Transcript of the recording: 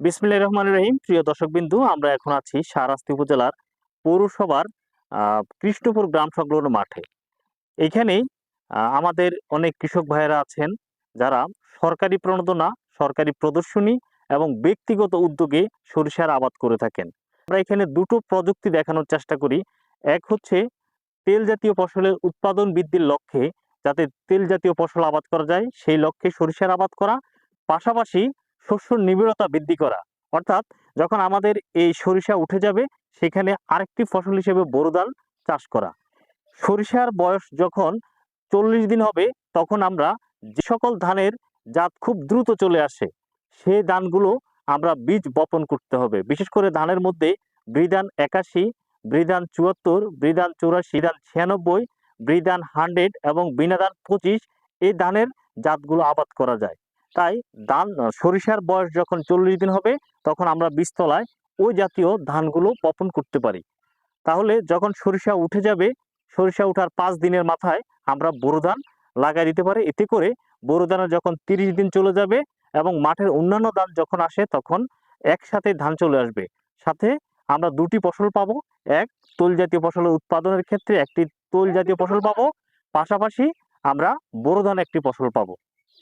বিসমিল্লাহির রহমানির রহিম। প্রিয় দর্শকবিন্দু, আমরা এখন আছি সারাস্তি উপজেলার পৌরসভার কৃষ্ণপুর গ্রাম সংলগ্ন মাঠে। এইখানেই আমাদের অনেক কৃষক ভাইয়েরা আছেন যারা সরকারি প্রণোদনা, সরকারি প্রদর্শনী এবং ব্যক্তিগত উদ্যোগে সরিষার আবাদ করে থাকেন। আমরা এখানে দুটো প্রযুক্তি দেখানোর চেষ্টা করি। এক হচ্ছে তেল জাতীয় ফসলের উৎপাদন বৃদ্ধির লক্ষ্যে যাতে তেল জাতীয় ফসল আবাদ করা যায়, সেই লক্ষ্যে সরিষার আবাদ করা। পাশাপাশি শস্য নিবিড়তা বৃদ্ধি করা। অর্থাৎ যখন আমাদের এই সরিষা উঠে যাবে, সেখানে আরেকটি ফসল হিসেবে বোরো ধান চাষ করা। সরিষার বয়স যখন চল্লিশ দিন হবে, তখন আমরা যে সকল ধানের জাত খুব দ্রুত চলে আসে সেই ধানগুলো আমরা বীজ বপন করতে হবে। বিশেষ করে ধানের মধ্যে বৃদান একাশি বৃদান চুয়াত্তর বৃদান চৌরাশি ধান ছিয়ানব্বই বৃদান হান্ড্রেড এবং বিনাদান পঁচিশ এই ধানের জাতগুলো আবাদ করা যায়। তাই ধান সরিষার বয়স যখন চল্লিশ দিন হবে তখন আমরা বীজতলায় ওই জাতীয় ধানগুলো বপন করতে পারি। তাহলে যখন সরিষা উঠে যাবে সরিষা উঠার পাঁচ দিনের মাথায় আমরা বোরো ধান লাগাই দিতে পারি। এতে করে বোরো ধানের যখন তিরিশ দিন চলে যাবে এবং মাঠের অন্যান্য ধান যখন আসে তখন একসাথে ধান চলে আসবে। সাথে আমরা দুটি ফসল পাবো। এক তৈল জাতীয় ফসলের উৎপাদনের ক্ষেত্রে একটি তৈল জাতীয় ফসল। পাবো। পাশাপাশি আমরা বোরো ধান একটি ফসল পাবো।